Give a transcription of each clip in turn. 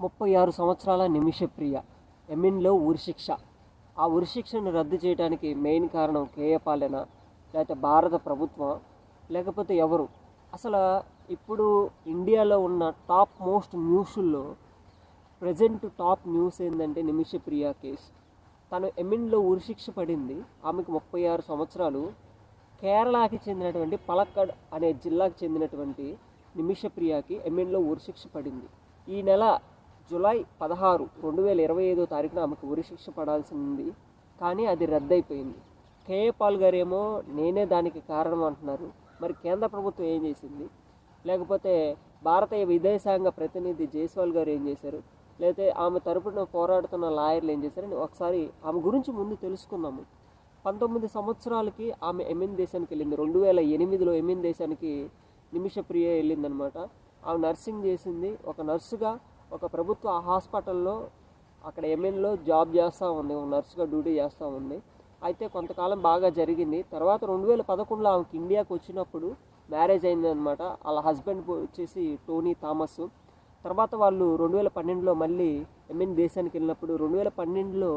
ముప్పై ఆరు సంవత్సరాల నిమిషప్రియ ఎమిన్లో ఉరిశిక్ష. ఆ ఉరిశిక్షను రద్దు చేయడానికి మెయిన్ కారణం కేఏ లేకపోతే భారత ప్రభుత్వం లేకపోతే ఎవరు? అసలు ఇప్పుడు ఇండియాలో ఉన్న టాప్ మోస్ట్ న్యూస్ల్లో ప్రజెంట్ టాప్ న్యూస్ ఏంటంటే నిమిషప్రియ కేసు. తను ఎమిన్లో ఉరిశిక్ష పడింది ఆమెకు ముప్పై ఆరు సంవత్సరాలు. కేరళకి చెందినటువంటి పలక్కడ్ అనే జిల్లాకు చెందినటువంటి నిమిషప్రియకి ఎమిన్లో ఉరిశిక్ష పడింది. ఈ నెల జులై పదహారు రెండు వేల ఇరవై ఐదో తారీఖున ఆమెకు ఉరిశిక్ష పడాల్సి ఉంది. కానీ అది రద్దయిపోయింది. కేఏ పాల్ గారేమో నేనే దానికి కారణం అంటున్నారు. మరి కేంద్ర ప్రభుత్వం ఏం చేసింది? లేకపోతే భారతీయ విదేశాంగ ప్రతినిధి జైస్వాల్ గారు ఏం చేశారు? లేకపోతే ఆమె తరపున పోరాడుతున్న లాయర్లు ఏం చేశారని ఒకసారి ఆమె గురించి ముందు తెలుసుకున్నాము పంతొమ్మిది సంవత్సరాలకి ఆమె ఎమిన్ దేశానికి వెళ్ళింది. రెండు వేల ఎనిమిదిలో ఎమిన్ దేశానికి నిమిషప్రియ వెళ్ళిందనమాట. ఆమె నర్సింగ్ చేసింది. ఒక నర్సుగా ఒక ప్రభుత్వ హాస్పిటల్లో అక్కడ ఎంఎన్లో జాబ్ చేస్తూ ఉంది ఒక నర్సుగా డ్యూటీ చేస్తూ ఉంది. అయితే కొంతకాలం బాగా జరిగింది. తర్వాత రెండు వేల పదకొండులో ఆమెకి ఇండియాకి వచ్చినప్పుడు మ్యారేజ్ అయిందనమాట వాళ్ళ హస్బెండ్ వచ్చేసి టోనీ థామస్. తర్వాత వాళ్ళు రెండు వేల పన్నెండులో మళ్ళీ ఎమ్మెన్ దేశానికి వెళ్ళినప్పుడు రెండు వేల పన్నెండులో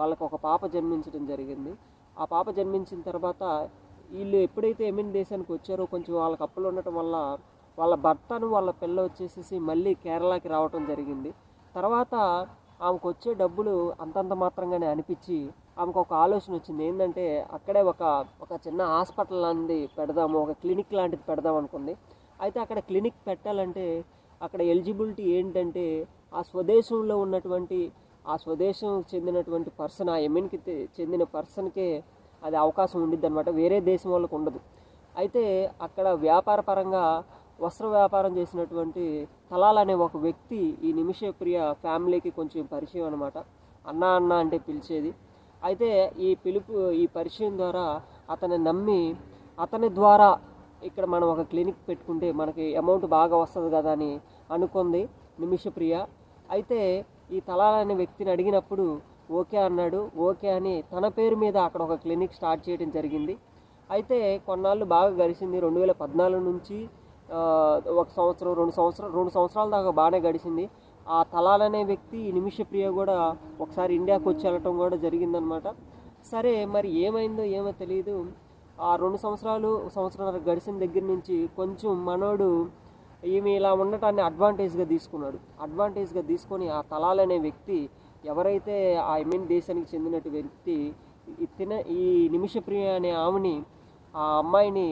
వాళ్ళకు ఒక పాప జన్మించడం జరిగింది. ఆ పాప జన్మించిన తర్వాత వీళ్ళు ఎప్పుడైతే ఎమ్మెన్ దేశానికి వచ్చారో కొంచెం వాళ్ళకి అప్పులు ఉండటం వల్ల వాళ్ళ భర్తను వాళ్ళ పిల్ల వచ్చేసేసి మళ్ళీ కేరళకి రావటం జరిగింది. తర్వాత ఆమెకు వచ్చే డబ్బులు అంతంత మాత్రంగానే అనిపించి ఆమెకు ఒక ఆలోచన వచ్చింది. ఏంటంటే అక్కడే ఒక ఒక చిన్న హాస్పిటల్ లాంటిది పెడదాము ఒక క్లినిక్ లాంటిది పెడదాం అనుకుంది. అయితే అక్కడ క్లినిక్ పెట్టాలంటే అక్కడ ఎలిజిబిలిటీ ఏంటంటే ఆ స్వదేశంలో ఉన్నటువంటి ఆ స్వదేశం చెందినటువంటి పర్సన్ ఆ ఎమ్మెన్కి చెందిన పర్సన్కే అది అవకాశం ఉండిద్ది అనమాట వేరే దేశం వాళ్ళకు ఉండదు. అయితే అక్కడ వ్యాపార పరంగా వస్త్ర వ్యాపారం చేసినటువంటి తలాల్ అనే ఒక వ్యక్తి ఈ నిమిషప్రియ ఫ్యామిలీకి కొంచెం పరిచయం అనమాట అన్న అన్న అంటే పిలిచేది. అయితే ఈ పిలుపు ఈ పరిచయం ద్వారా అతన్ని నమ్మి అతని ద్వారా ఇక్కడ మనం ఒక క్లినిక్ పెట్టుకుంటే మనకి అమౌంట్ బాగా వస్తుంది కదా అని అనుకుంది నిమిషప్రియ. అయితే ఈ తలాల్ అనే వ్యక్తిని అడిగినప్పుడు ఓకే అన్నాడు. ఓకే అని తన పేరు మీద అక్కడ ఒక క్లినిక్ స్టార్ట్ చేయడం జరిగింది. అయితే కొన్నాళ్ళు బాగా గడిచింది. రెండు వేల పద్నాలుగు నుంచి ఒక సంవత్సరం రెండు సంవత్సరం రెండు సంవత్సరాల దాకా బాగానే గడిచింది. ఆ తలాల్ అనే వ్యక్తి నిమిషప్రియ కూడా ఒకసారి ఇండియాకు వచ్చి వెళ్ళటం కూడా జరిగిందనమాట. సరే మరి ఏమైందో ఏమో తెలియదు ఆ రెండు సంవత్సరాలు సంవత్సరాలు గడిచిన దగ్గర నుంచి కొంచెం మనోడు ఈమె ఇలా ఉండటాన్ని అడ్వాంటేజ్గా తీసుకున్నాడు. అడ్వాంటేజ్గా తీసుకొని ఆ తలాల్ అనే వ్యక్తి ఎవరైతే ఆ మీన్ దేశానికి చెందినట్టు వ్యక్తి తిన ఈ నిమిషప్రియ అనే ఆమెని ఆ అమ్మాయిని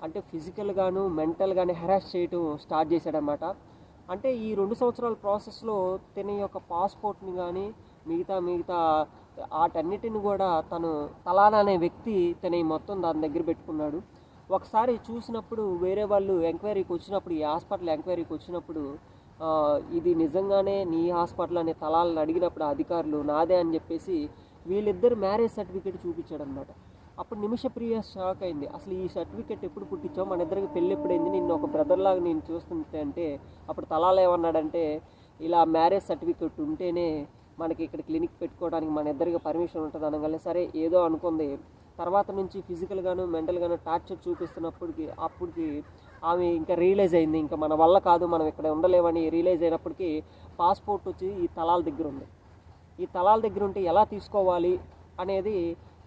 అంటే ఫిజికల్గాను మెంటల్గాను హెరాస్ చేయటం స్టార్ట్ చేశాడనమాట అంటే ఈ రెండు సంవత్సరాల ప్రాసెస్లో తిన యొక్క పాస్పోర్ట్ని కానీ మిగతా మిగతా వాటన్నిటిని కూడా తను తలానా అనే వ్యక్తి తన ఈ మొత్తం దాని దగ్గర పెట్టుకున్నాడు. ఒకసారి చూసినప్పుడు వేరే వాళ్ళు ఎంక్వైరీకి వచ్చినప్పుడు ఈ హాస్పిటల్ ఎంక్వైరీకి వచ్చినప్పుడు ఇది నిజంగానే నీ హాస్పిటల్ అనే తలాలను అడిగినప్పుడు అధికారులు నాదే అని చెప్పేసి వీళ్ళిద్దరు మ్యారేజ్ సర్టిఫికేట్ చూపించాడనమాట అప్పుడు నిమిషప్రియ షాక్ అయింది. అసలు ఈ సర్టిఫికెట్ ఎప్పుడు పుట్టించావు మన ఇద్దరికి పెళ్ళి ఎప్పుడైంది నిన్ను ఒక బ్రదర్ లాగా నేను చూస్తుంటే అంటే అప్పుడు తలాలు ఏమన్నాడంటే ఇలా మ్యారేజ్ సర్టిఫికేట్ ఉంటేనే మనకి ఇక్కడ క్లినిక్ పెట్టుకోవడానికి మన ఇద్దరికి పర్మిషన్ ఉంటుంది అనగానే సరే ఏదో అనుకుంది. తర్వాత నుంచి ఫిజికల్గాను మెంటల్గాను టార్చర్ చూపిస్తున్నప్పటికి అప్పటికి ఆమె ఇంకా రియలైజ్ అయింది. ఇంకా మన వల్ల కాదు మనం ఇక్కడ ఉండలేమని రియలైజ్ అయినప్పటికీ పాస్పోర్ట్ వచ్చి ఈ తలాల దగ్గర ఉంది. ఈ తలాల దగ్గర ఉంటే ఎలా తీసుకోవాలి అనేది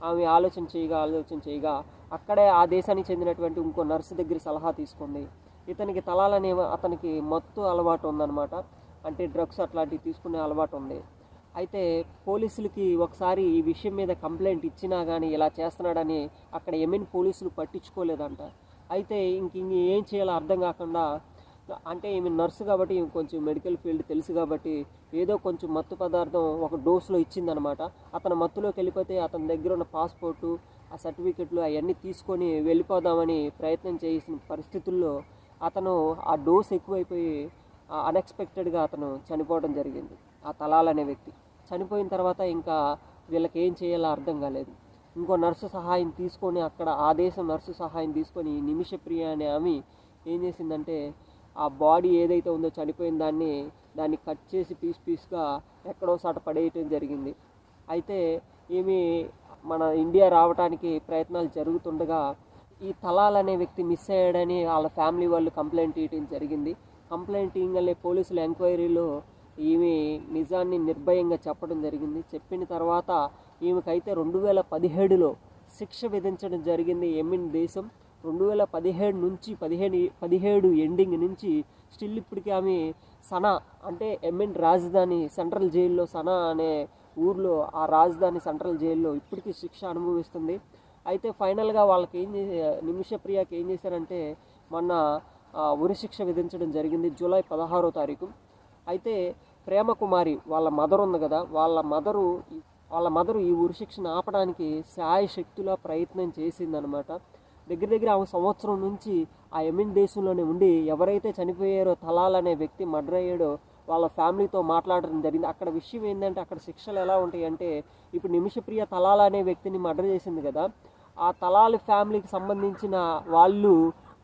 ఆమె ఆలోచన చేయగా ఆలోచన చేయగా అక్కడే ఆ దేశానికి చెందినటువంటి ఇంకో నర్సు దగ్గర సలహా తీసుకుంది. ఇతనికి తలాలనే అతనికి మత్తు అలవాటు ఉందన్నమాట. అంటే డ్రగ్స్ అట్లాంటివి తీసుకునే అలవాటు ఉంది. అయితే పోలీసులకి ఒకసారి ఈ విషయం మీద కంప్లైంట్ ఇచ్చినా కానీ ఇలా చేస్తున్నాడని అక్కడ ఎమిన్ పోలీసులు పట్టించుకోలేదంట. అయితే ఇంక ఇంక ఏం చేయాలో అర్థం కాకుండా అంటే ఈమె నర్సు కాబట్టి కొంచెం మెడికల్ ఫీల్డ్ తెలుసు కాబట్టి ఏదో కొంచెం మత్తు పదార్థం ఒక డోస్లో ఇచ్చిందనమాట. అతను మత్తులోకి వెళ్ళిపోతే అతని దగ్గర ఉన్న పాస్పోర్టు ఆ సర్టిఫికెట్లు అవన్నీ తీసుకొని వెళ్ళిపోదామని ప్రయత్నం చేసిన పరిస్థితుల్లో అతను ఆ డోస్ ఎక్కువైపోయి అన్ఎక్స్పెక్టెడ్గా అతను చనిపోవడం జరిగింది. ఆ తలాల్ అనే వ్యక్తి. చనిపోయిన తర్వాత ఇంకా వీళ్ళకి ఏం చేయాలో అర్థం కాలేదు. ఇంకో నర్సు సహాయం తీసుకొని అక్కడ ఆ దేశం నర్సు సహాయం తీసుకొని నిమిషప్రియ అనే ఆమె ఏం చేసిందంటే ఆ బాడీ ఏదైతే ఉందో చనిపోయిన దాన్ని దాన్ని కట్ చేసి పీస్ పీస్గా ఎక్కడో సాట పడేయటం జరిగింది. అయితే ఈమె మన ఇండియా రావడానికి ప్రయత్నాలు జరుగుతుండగా ఈ తలాల్ అనే వ్యక్తి మిస్ అయ్యాడని వాళ్ళ ఫ్యామిలీ వాళ్ళు కంప్లైంట్ ఇవ్వడం జరిగింది. కంప్లైంట్ ఇవ్వగలే పోలీసుల ఎంక్వైరీలో ఈమె నిజాన్ని నిర్భయంగా చెప్పడం జరిగింది. చెప్పిన తర్వాత ఈమెకైతే రెండు వేల పదిహేడులో శిక్ష విధించడం జరిగింది ఎమ్మిన్ దేశం. రెండు వేల పదిహేడు నుంచి పదిహేను పదిహేడు ఎండింగ్ నుంచి స్టిల్ ఇప్పటికీ ఆమె సనా అంటే ఎమ్మెన్ రాజధాని సెంట్రల్ జైల్లో సనా అనే ఊర్లో ఆ రాజధాని సెంట్రల్ జైల్లో ఇప్పటికీ శిక్ష అనుభవిస్తుంది. అయితే ఫైనల్గా వాళ్ళకి ఏం చేసి నిమిషప్రియకి ఏం చేశారంటే మొన్న ఉరిశిక్ష విధించడం జరిగింది జూలై పదహారో తారీఖు. అయితే ప్రేమకుమారి వాళ్ళ మదర్ ఉంది కదా వాళ్ళ మదరు వాళ్ళ మదరు ఈ ఉరిశిక్షను ఆపడానికి శాయశక్తులా ప్రయత్నం చేసిందనమాట. దగ్గర దగ్గర ఆమె సంవత్సరం నుంచి ఆ ఎమిన్ దేశంలోనే ఉండి ఎవరైతే చనిపోయారో తలాల్ అనే వ్యక్తి మర్డర్ అయ్యాడో వాళ్ళ ఫ్యామిలీతో మాట్లాడడం జరిగింది. అక్కడ విషయం ఏంటంటే అక్కడ శిక్షలు ఎలా ఉంటాయి అంటే ఇప్పుడు నిమిషప్రియ తలాల్ అనే వ్యక్తిని మర్డర్ చేసింది కదా ఆ తలాల్ ఫ్యామిలీకి సంబంధించిన వాళ్ళు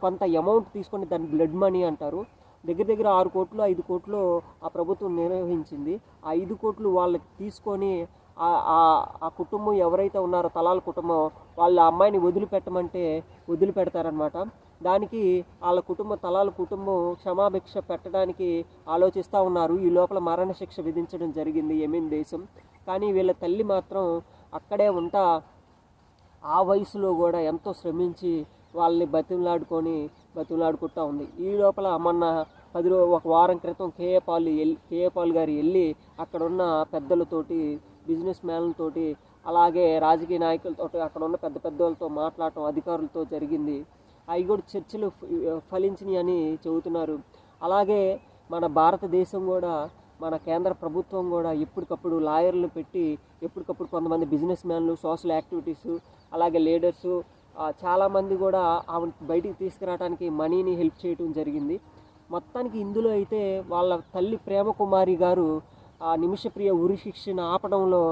కొంత అమౌంట్ తీసుకొని దాన్ని బ్లడ్ మనీ అంటారు. దగ్గర దగ్గర ఆరు కోట్లు ఐదు కోట్లు ఆ ప్రభుత్వం నిర్వహించింది. ఆ ఐదు కోట్లు వాళ్ళకి తీసుకొని ఆ- ఆ- కుటుంబం ఎవరైతే ఉన్నారో తలాల కుటుంబం వాళ్ళ అమ్మాయిని వదిలిపెట్టమంటే వదిలిపెడతారనమాట దానికి వాళ్ళ కుటుంబ తలాల కుటుంబం క్షమాభిక్ష పెట్టడానికి ఆలోచిస్తూ ఉన్నారు. ఈ లోపల మరణశిక్ష విధించడం జరిగింది యమీన్ దేశం. కానీ వీళ్ళ తల్లి మాత్రం అక్కడే ఉంటా ఆ వయసులో కూడా ఎంతో శ్రమించి వాళ్ళని బతిమలాడుకొని బతిమలాడుకుంటా ఉంది. ఈ లోపల మొన్న పది రో ఒక వారం క్రితం కేఏ పాల్ ఎల్ కేఏ పాల్ గారు వెళ్ళి అక్కడ ఉన్న పెద్దలతోటి బిజినెస్ మ్యాన్లతోటి అలాగే రాజకీయ నాయకులతో అక్కడ ఉన్న పెద్ద పెద్దలతో మాట్లాడటం అధికారులతో జరిగింది. అవి కూడా చర్చలు ఫలించినాయి అని చెబుతున్నారు. అలాగే మన భారతదేశం కూడా మన కేంద్ర ప్రభుత్వం కూడా ఎప్పటికప్పుడు లాయర్లు పెట్టి ఎప్పటికప్పుడు కొంతమంది బిజినెస్ మ్యాన్లు సోషల్ యాక్టివిటీస్ అలాగే లీడర్సు చాలామంది కూడా ఆమె బయటికి తీసుకురావడానికి మనీని హెల్ప్ చేయడం జరిగింది. మొత్తానికి ఇందులో అయితే వాళ్ళ తల్లి ప్రేమకుమారి గారు ఆ నిమిషప్రియ ఉరి శిక్షను ఆపడంలో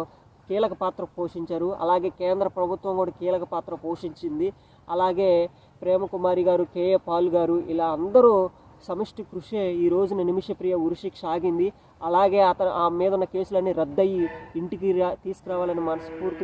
కీలక పాత్ర పోషించారు. అలాగే కేంద్ర ప్రభుత్వం కూడా కీలక పాత్ర పోషించింది. అలాగే ప్రేమకుమారి గారు కేఏ పాల్ గారు ఇలా అందరూ సమిష్టి కృషి ఈ రోజున నిమిషప్రియ ఉరిశిక్ష ఆగింది. అలాగే అతను ఆ మీద ఉన్న కేసులన్నీ రద్దయి ఇంటికి రా తీసుకురావాలని మనస్ఫూర్తి